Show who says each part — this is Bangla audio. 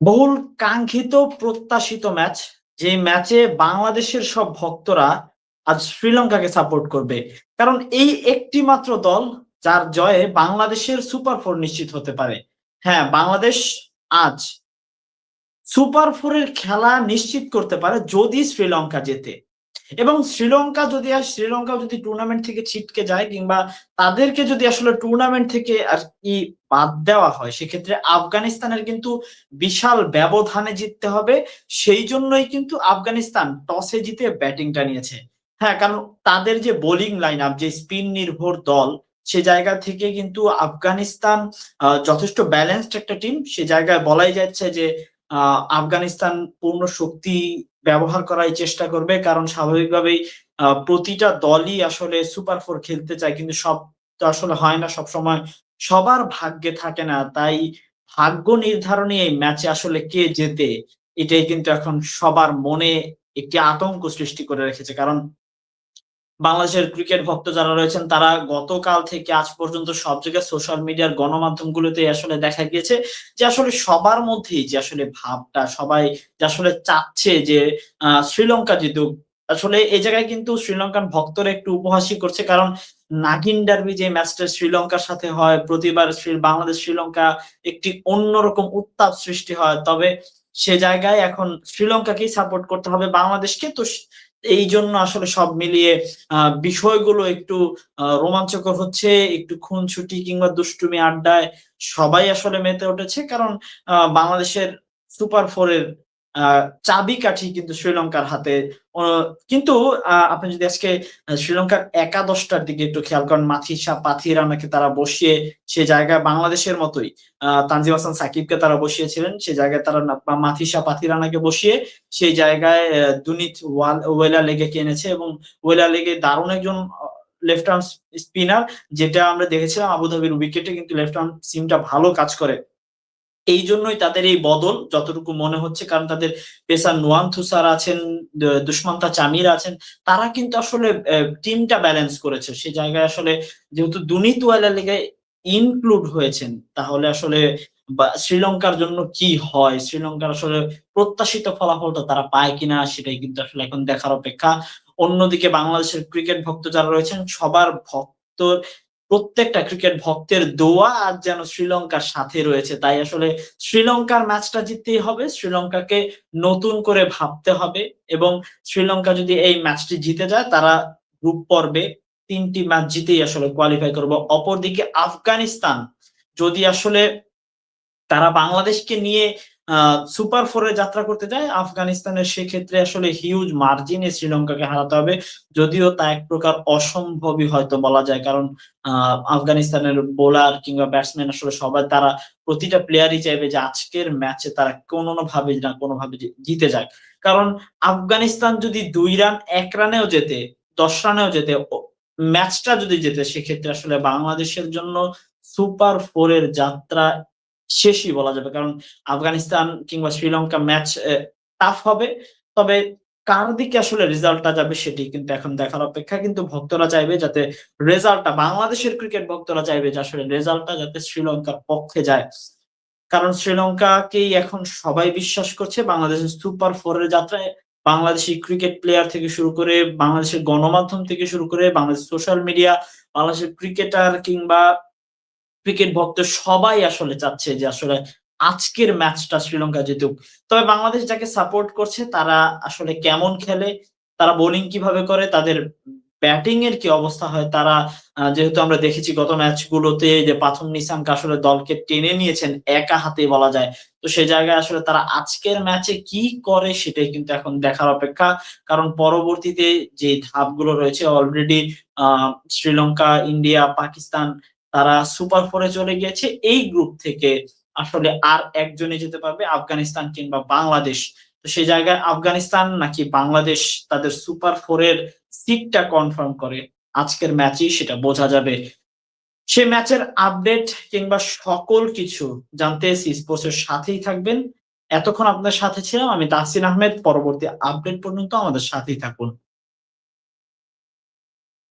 Speaker 1: বহুল কাঙ্ক্ষিত প্রত্যাশিত ম্যাচ যে ম্যাচে বাংলাদেশের সব ভক্তরা আজ শ্রীলঙ্কাকে সাপোর্ট করবে। কারণ এই একটি মাত্র দল, যার জয়ে বাংলাদেশের সুপার ফোর নিশ্চিত হতে পারে। হ্যাঁ বাংলাদেশ আজ সুপার ফোরের খেলা নিশ্চিত করতে পারে যদি শ্রীলঙ্কা জেতে। এবং শ্রীলঙ্কা যদি আর শ্রীলঙ্কা যদি টুর্নামেন্ট থেকে ছিটকে যায় কিংবা তাদেরকে যদি আসলে টুর্নামেন্ট থেকে আর কি বাদ দেওয়া হয়, সেক্ষেত্রে আফগানিস্তানের কিন্তু বিশাল ব্যবধানে জিততে হবে। সেই জন্যই কিন্তু আফগানিস্তান টসে জিতে ব্যাটিংটা নিয়েছে। হ্যাঁ কারণ তাদের যে বোলিং লাইন আপ যে স্পিন নির্ভর দল, সে জায়গা থেকে কিন্তু আফগানিস্তান যথেষ্ট ব্যালেন্সড একটা টিম সে জায়গায় বলাই যাচ্ছে যে আফগানিস্তান পূর্ণ শক্তি ব্যবহার করার চেষ্টা করবে। কারণ স্বাভাবিকভাবেই প্রতিটা দলই আসলে সুপার ফোর খেলতে চায়, কিন্তু সব তো আসলে হয় না। সব সময় সবার ভাগ্যে থাকে না। তাই ভাগ্য নির্ধারণী এই ম্যাচে আসলে কে জেতে, এটাই কিন্তু এখন সবার মনে একটি আতঙ্ক সৃষ্টি করে রেখেছে। কারণ বাংলাদেশের ক্রিকেট ভক্ত যারা রয়েছেন, তারা গতকাল থেকে আজ পর্যন্ত সব জায়গায় সোশ্যাল মিডিয়ার গণমাধ্যমগুলোতে আসলে দেখা গিয়েছে যে আসলে সবার মধ্যেই যে আসলে ভাবটা, সবাই যে আসলে চাচ্ছে যে শ্রীলঙ্কা জিতুক। আসলে এই জায়গায় কিন্তু শ্রীলঙ্কান ভক্তরা একটু উপহাসই করছে কারণ নাগিন ডার্বি যে ম্যাচটা শ্রীলঙ্কার সাথে হয়, প্রতিবার বাংলাদেশ শ্রীলঙ্কা একটি অন্যরকম উত্তাপ সৃষ্টি হয়। তবে সে জায়গায় এখন শ্রীলঙ্কাকেই সাপোর্ট করতে হবে বাংলাদেশকে। তো এই জন্য আসলে সব মিলিয়ে বিষয়গুলো একটু রোমাঞ্চকর হচ্ছে, একটু খুনছুটি কিংবা দুষ্টুমি আড্ডায় সবাই আসলে মেতে উঠেছে। কারণ বাংলাদেশের সুপার ফোরের চাবিকাঠি কিন্তু শ্রীলঙ্কার হাতে কিন্তু আপনি যদি আজকে শ্রীলঙ্কার একাদশটার দিকে একটু খেয়াল করেন মাথিসা পাথিরানাকে তারা বসিয়ে, সে জায়গায় বাংলাদেশের মতোই তানজিম হাসান সাকিবকে তারা বসিয়েছিলেন, সে জায়গায় তারা মাথিসা পাথিরানাকে বসিয়ে, সেই জায়গায় দুনিত ওয়েলা লেগে এনেছে এবং ওয়েলা লেগে দারুণ একজন লেফট আর্ম স্পিনার, যেটা আমরা দেখেছিলাম আবুধাবির উইকেটে কিন্তু লেফট আর্ম সিমটা ভালো কাজ করে। এই জন্যই তাদের এই বদল যতটুকু মনে হচ্ছে, কারণ তাদের পেসার নোয়ান থুসার আছেন দুষ্মন্তা চামির আছেন, তারা কিন্তু আসলে টিমটা ব্যালেন্স করেছে। সে জায়গায় আসলে যেহেতু দুনিত ওয়ালা লিগে ইনক্লুড হয়েছেন, তাহলে আসলে শ্রীলঙ্কার জন্য কি হয়? শ্রীলঙ্কার আসলে প্রত্যাশিত ফলাফলটা তারা পায় কিনা সেটাই কিন্তু আসলে এখন দেখার অপেক্ষা। অন্যদিকে বাংলাদেশের ক্রিকেট ভক্ত যারা রয়েছেন, সবার ভক্ত প্রত্যেকটা ক্রিকেট ভক্তের দোয়া আর যেন শ্রীলঙ্কার সাথে রয়েছে। তাই আসলে শ্রীলঙ্কার ম্যাচটা জিততেই হবে, শ্রীলঙ্কাকে নতুন করে ভাবতে হবে এবং শ্রীলঙ্কা যদি এই ম্যাচটি জিতে যায়, তারা গ্রুপ পর্বে তিনটি ম্যাচ জিতেই আসলে কোয়ালিফাই করব। অপরদিকে আফগানিস্তান, যদি আসলে তারা বাংলাদেশকে নিয়ে সুপার ফোরে যাত্রা করতে যায়। আফগানিস্তানের সেক্ষেত্রে আসলে হিউজ মার্জিনে শ্রীলঙ্কাকে হারাতে হবে। যদিও তা এক প্রকার অসম্ভবই হয়তো বলা যায়। কারণ আফগানিস্তানের বোলার কিংবা ব্যাটসম্যান আসলে সবাই তারা প্রতিটা প্লেয়ারই চাইবে যে আজকের ম্যাচে তারা কোনো ভাবে না কোনোভাবে জিতে যায় কারণ, আফগানিস্তান যদি দুই রান এক রানেও যেতে দশ রানেও যেতে ম্যাচটা যদি যেতে সেক্ষেত্রে আসলে বাংলাদেশের জন্য সুপার ফোরের যাত্রা শেষই বলা যাবে। কারণ আফগানিস্তান কিংবা শ্রীলঙ্কা ম্যাচ টাফ হবে। তবে কার দিকে আসলে রেজাল্টটা যাবে সেটি কিন্তু এখন দেখার অপেক্ষা। কিন্তু ভক্তরা চাইবে যাতে রেজাল্টটা বাংলাদেশের ক্রিকেট ভক্তরা চাইবে যে আসলে রেজাল্টটা যাতে শ্রীলঙ্কার পক্ষে যায়। কারণ শ্রীলঙ্কাকেই এখন সবাই বিশ্বাস করছে। বাংলাদেশের সুপার ফোরের যাত্রায় বাংলাদেশি ক্রিকেট প্লেয়ার থেকে শুরু করে বাংলাদেশের গণমাধ্যম থেকে শুরু করে বাংলাদেশ সোশ্যাল মিডিয়া বাংলাদেশের ক্রিকেটার কিংবা ক্রিকেট ভক্ত সবাই আসলে চাচ্ছে যে আসলে আজকের ম্যাচটা শ্রীলঙ্কা জিতুক। তবে বাংলাদেশ যাকে সাপোর্ট করছে, তারা আসলে কেমন খেলে, তারা বোলিং কীভাবে করে, তাদের ব্যাটিং এর কি অবস্থা হয়, তারা যেহেতু আমরা দেখেছি গত ম্যাচগুলোতে যে প্রথম নিশাঙ্ক আসলে দলকে টেনে নিয়েছেন একা হাতে বলা যায়, তো সে জায়গায় আসলে তারা আজকের ম্যাচে কি করে সেটাই কিন্তু এখন দেখার অপেক্ষা, কারণ পরবর্তীতে যে ধাপগুলো রয়েছে অলরেডি আহ শ্রীলঙ্কা, ইন্ডিয়া, পাকিস্তান তারা সুপার ফোরে চলে গিয়েছে। এই গ্রুপ থেকে আসলে আর একজনে যেতে পারবে, আফগানিস্তান কিংবা বাংলাদেশ। তো সেই জায়গায় আফগানিস্তান নাকি বাংলাদেশ তাদের সুপার ফোরের সিটটা কনফার্ম করে। আজকের ম্যাচেই সেটা বোঝা যাবে। সে ম্যাচের আপডেট কিংবা সকল কিছু জানতে স্পোর্টস সাথেই থাকবেন। এতক্ষণ আপনার সাথে ছিলাম আমি তাহসিন আহমেদ। পরবর্তী আপডেট পর্যন্ত আমাদের সাথেই থাকুন।